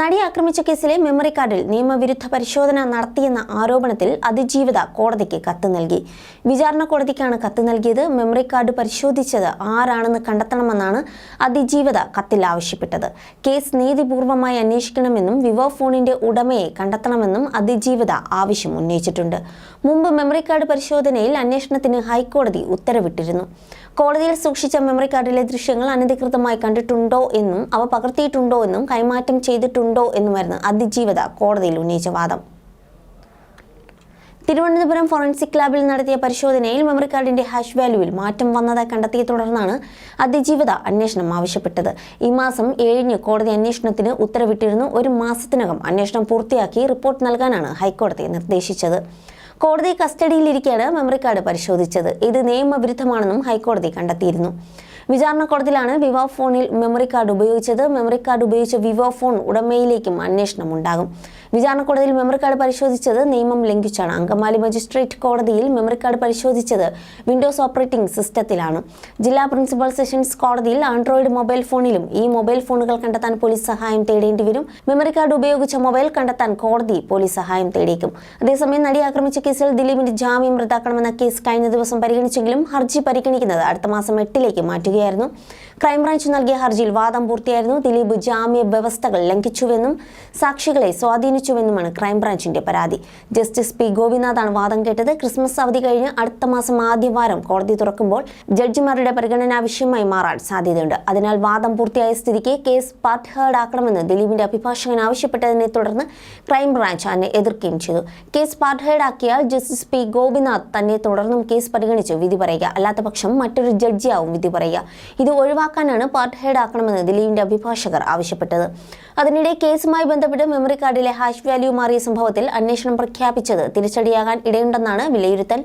നടിയെ ആക്രമിച്ച കേസിലെ മെമ്മറി കാർഡിൽ നിയമവിരുദ്ധ പരിശോധന നടത്തിയെന്ന ആരോപണത്തിൽ അതിജീവിത കോടതിക്ക് കത്ത് നൽകി. വിചാരണ കോടതിക്കാണ് കത്ത് നൽകിയത്. മെമ്മറി കാർഡ് പരിശോധിച്ചത് ആരാണെന്ന് കണ്ടെത്തണമെന്നാണ് അതിജീവിത കത്തിൽ ആവശ്യപ്പെട്ടത്. കേസ് നീതിപൂർവമായി അന്വേഷിക്കണമെന്നും വിവോ ഫോണിന്റെ ഉടമയെ കണ്ടെത്തണമെന്നും അതിജീവിത ആവശ്യം ഉന്നയിച്ചിട്ടുണ്ട്. മുമ്പ് മെമ്മറി കാർഡ് പരിശോധനയിൽ അന്വേഷണത്തിന് ഹൈക്കോടതി ഉത്തരവിട്ടിരുന്നു. കോടതിയിൽ സൂക്ഷിച്ച മെമ്മറി കാർഡിലെ ദൃശ്യങ്ങൾ അനധികൃതമായി കണ്ടിട്ടുണ്ടോ എന്നും അവ പകർത്തിയിട്ടുണ്ടോ എന്നും കൈമാറ്റം ചെയ്തിട്ടുണ്ടോ എന്നുമായിരുന്നു അതിജീവത കോടതിയിൽ ഉന്നയിച്ച വാദം. തിരുവനന്തപുരം ഫോറൻസിക് ലാബിൽ നടത്തിയ പരിശോധനയിൽ മെമ്മറി കാർഡിന്റെ ഹാഷ് വാല്യൂവിൽ മാറ്റം വന്നതായി കണ്ടെത്തിയ തുടർന്നാണ് അതിജീവിത അന്വേഷണം ആവശ്യപ്പെട്ടത്. ഈ മാസം ഏഴിന് കോടതി അന്വേഷണത്തിന് ഉത്തരവിട്ടിരുന്നു. ഒരു മാസത്തിനകം അന്വേഷണം പൂർത്തിയാക്കി റിപ്പോർട്ട് നൽകാനാണ് ഹൈക്കോടതി നിർദ്ദേശിച്ചത്. കോടതി കസ്റ്റഡിയിലിരിക്കെയാണ് മെമ്മറി കാർഡ് പരിശോധിച്ചത്. ഇത് നിയമവിരുദ്ധമാണെന്നും ഹൈക്കോടതി കണ്ടെത്തിയിരുന്നു. വിചാരണ കോടതിയിലാണ് വിവോ ഫോണിൽ മെമ്മറി കാർഡ് ഉപയോഗിച്ചത്. മെമ്മറി കാർഡ് ഉപയോഗിച്ച വിവോ ഫോൺ ഉടമയിലേക്കും അന്വേഷണം ഉണ്ടാകും വിചാരണ കോടതിയിൽ മെമ്മറി കാർഡ് പരിശോധിച്ചത് നിയമം ലംഘിച്ചാണ്. അങ്കമാലി മജിസ്ട്രേറ്റ് കോടതിയിൽ മെമ്മറി കാർഡ് പരിശോധിച്ചത് വിൻഡോസ് ഓപ്പറേറ്റിംഗ് സിസ്റ്റത്തിലാണ് ജില്ലാ പ്രിൻസിപ്പൽ സെഷൻസ് കോടതിയിൽ ആൻഡ്രോയിഡ് മൊബൈൽ ഫോണിലും ഈ മൊബൈൽ ഫോണുകൾ കണ്ടെത്താൻ പോലീസ് സഹായം തേടേണ്ടി വരും. മെമ്മറി കാർഡ് ഉപയോഗിച്ച മൊബൈൽ കണ്ടെത്താൻ കോടതി പോലീസ് സഹായം തേടിയേക്കും അതേസമയം നടി ആക്രമിച്ച കേസിൽ ദിലീപിന്റെ ജാമ്യം റദ്ദാക്കണമെന്ന കേസ് കഴിഞ്ഞ ദിവസം പരിഗണിച്ചെങ്കിലും ഹർജി പരിഗണിക്കുന്നത് അടുത്ത മാസം എട്ടിലേക്ക് മാറ്റുകയായിരുന്നു ക്രൈംബ്രാഞ്ച് നൽകിയ ഹർജിയിൽ വാദം പൂർത്തിയായിരുന്നു. ദിലീപ് ജാമ്യ വ്യവസ്ഥകൾ ലംഘിച്ചുവെന്നും സാക്ഷികളെ സ്വാധീനിച്ചുവെന്നുമാണ് ക്രൈംബ്രാഞ്ചിന്റെ പരാതി. ജസ്റ്റിസ് പി ഗോപിനാഥാണ് വാദം കേട്ടത്. ക്രിസ്മസ് അവധി കഴിഞ്ഞ് അടുത്ത മാസം ആദ്യവാരം കോടതി തുറക്കുമ്പോൾ ജഡ്ജിമാരുടെ പരിഗണനാ വിഷയമായി മാറാൻ സാധ്യതയുണ്ട്. അതിനാൽ വാദം പൂർത്തിയായ സ്ഥിതിക്ക് കേസ് പാർട്ട് ഹേർഡ് ആക്കണമെന്ന് ദിലീപിന്റെ അഭിഭാഷകൻ ആവശ്യപ്പെട്ടതിനെ തുടർന്ന് ക്രൈംബ്രാഞ്ച് അതിനെ എതിർക്കുകയും ചെയ്തു. കേസ് പാർട്ട് ഹേർഡ് ആക്കിയാൽ ജസ്റ്റിസ് പി ഗോപിനാഥ് തന്നെ തുടർന്നും കേസ് പരിഗണിച്ച് വിധി പറയുക. അല്ലാത്തപക്ഷം മറ്റൊരു ജഡ്ജിയാവും വിധി പറയുക. ഇത് ഒഴിവാക്കാനാണ് പാർട്ട് ഹെഡ് ആക്കണമെന്ന് ദിലീപിന്റെ അഭിഭാഷകർ ആവശ്യപ്പെട്ടത്. അതിനിടെ കേസുമായി ബന്ധപ്പെട്ട് മെമ്മറി കാർഡിലെ ഹാഷ് വാല്യൂ മാറിയ സംഭവത്തിൽ അന്വേഷണം പ്രഖ്യാപിച്ചത് തിരിച്ചടിയാകാൻ ഇടയുണ്ടെന്നാണ് വിലയിരുത്തൽ.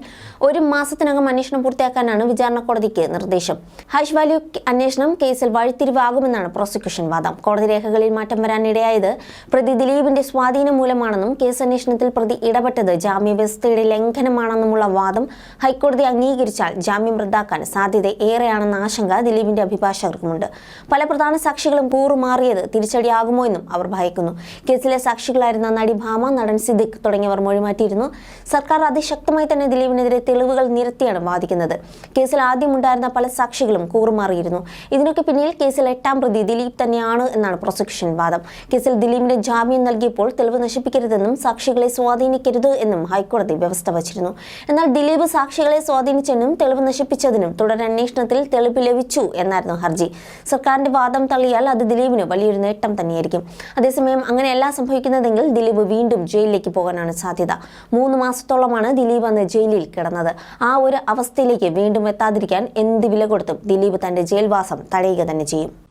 ഒരു മാസത്തിനകം അന്വേഷണം പൂർത്തിയാക്കാനാണ് വിചാരണ കോടതിക്ക് നിർദ്ദേശം. ഹാഷ് വാല്യൂ അന്വേഷണം കേസിൽ വഴിത്തിരിവാകുമെന്നാണ് പ്രോസിക്യൂഷൻ വാദം. കോടതി രേഖകളിൽ മാറ്റം വരാനിടയായത് പ്രതി ദിലീപിന്റെ സ്വാധീനം മൂലമാണെന്നും കേസ് അന്വേഷണത്തിൽ പ്രതി ഇടപെട്ടത് ജാമ്യവ്യവസ്ഥയുടെ ലംഘനമാണെന്നുമുള്ള വാദം ഹൈക്കോടതി അംഗീകരിച്ചാൽ ജാമ്യം റദ്ദാക്കാൻ സാധ്യത ഏറെയാണെന്ന ആശങ്ക ദിലീപിന്റെ അഭിഭാഷകർക്കുമുണ്ട്. പല പ്രധാന സാക്ഷികളും കൂറുമാറിയത് തിരിച്ചടിയാകുമോ എന്നും അവർ ഭയക്കുന്നു. കേസിലെ സാക്ഷികളായിരുന്ന നടി ഭാമ നടൻ സിദ്ദിഖ് തുടങ്ങിയവർ മൊഴിമാറ്റിയിരുന്നു. സർക്കാർ അതിശക്തമായി തന്നെ ദിലീപിനെതിരെ തെളിവുകൾ നിരത്തിയാണ് വാദിക്കുന്നത്. കേസിൽ ആദ്യമുണ്ടായിരുന്ന പല സാക്ഷികളും കൂറുമാറിയിരുന്നു. ഇതിനൊക്കെ പിന്നിൽ കേസിൽ എട്ടാം പ്രതി ദിലീപ് തന്നെയാണ് എന്നാണ് പ്രോസിക്യൂഷൻ വാദം. കേസിൽ ദിലീപിന് ജാമ്യം നൽകിയപ്പോൾ തെളിവ് നശിപ്പിക്കരുതെന്നും സാക്ഷികളെ സ്വാധീനിക്കരുത് എന്നും ഹൈക്കോടതി വ്യവസ്ഥ വച്ചിരുന്നു. എന്നാൽ ദിലീപ് സാക്ഷികളെ സ്വാധീനിച്ചെന്നും തെളിവ് നശിപ്പിച്ചതിനും തുടരന്വേഷണത്തിൽ തെളിവ് ലഭിച്ചു എന്നായിരുന്നു ഹർജി. സർക്കാരിന്റെ വാദം തള്ളിയാൽ അത് ദിലീപിന് വലിയൊരു നേട്ടം തന്നെയായിരിക്കും. അതേസമയം അങ്ങനെയല്ല സംഭവിക്കുന്നതെങ്കിൽ ദിലീപ് വീണ്ടും ജയിലിലേക്ക് പോകാനാണ് സാധ്യത. മൂന്ന് മാസത്തോളമാണ് ദിലീപ് അന്ന് ജയിലിൽ കിടന്നത്. ആ ഒരു അവസ്ഥയിലേക്ക് വീണ്ടും എത്താതിരിക്കാൻ എന്ത് വില കൊടുത്തും ദിലീപ് തന്റെ ജയിൽവാസം തടയുക തന്നെ ചെയ്യും.